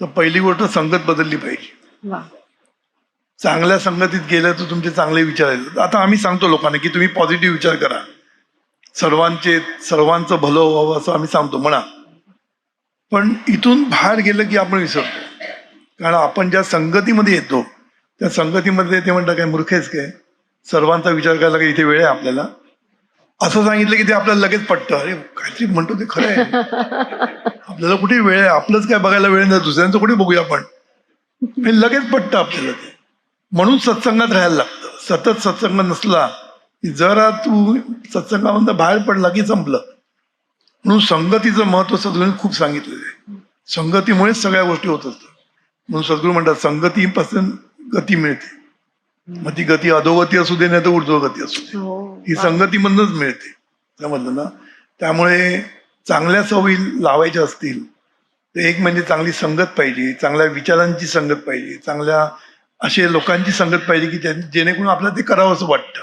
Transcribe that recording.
तर पहिली गोष्ट संगत बदलली पाहिजे. चांगल्या संगतीत गेलं तर तुमचे चांगले विचार येतात. आता आम्ही सांगतो लोकांना की तुम्ही पॉझिटिव्ह विचार करा. सर्वांचे सर्वांचं भलं व्हावं असं आम्ही सांगतो म्हणा. पण इथून बाहेर गेलं की आपण विसरतो. कारण आपण ज्या संगतीमध्ये येतो त्या संगतीमध्ये ते म्हणतात काय मूर्ख आहेस काय? सर्वांचा विचार करायला काय इथे वेळ आहे आपल्याला. असं सांगितलं की ते आपल्याला लगेच पटतं. अरे काहीतरी म्हणतो ते खरं आहे. आपल्याला कुठे वेळ आहे? आपलंच काय बघायला वेळ नाही. दुसऱ्यांचं कुठे बघूया आपण? हे लगेच पटतं आपल्याला ते. म्हणून सत्संगात राहायला लागतं. सतत सत्संग नसला की जरा तू सत्संगामधनं बाहेर पडला की संपलं. म्हणून संगतीचं महत्त्व सद्गुरूंनी खूप सांगितलेलं आहे. संगतीमुळेच सगळ्या गोष्टी होत असतात. म्हणून सद्गुरू म्हणतात संगतीपासून गती मिळते. मग ती गती अधोगती असू दे नाही तर ऊर्ध्वगती असू दे. हो. ही वा. संगतीमधनच मिळते. समजलं ना. त्यामुळे चांगल्या सवयी लावायच्या असतील तर एक म्हणजे चांगली संगत पाहिजे चांगल्या विचारांची संगत पाहिजे चांगल्या असे लोकांची संगत पाहिजे की जेणेकरून आपल्याला ते करावं असं वाटतं.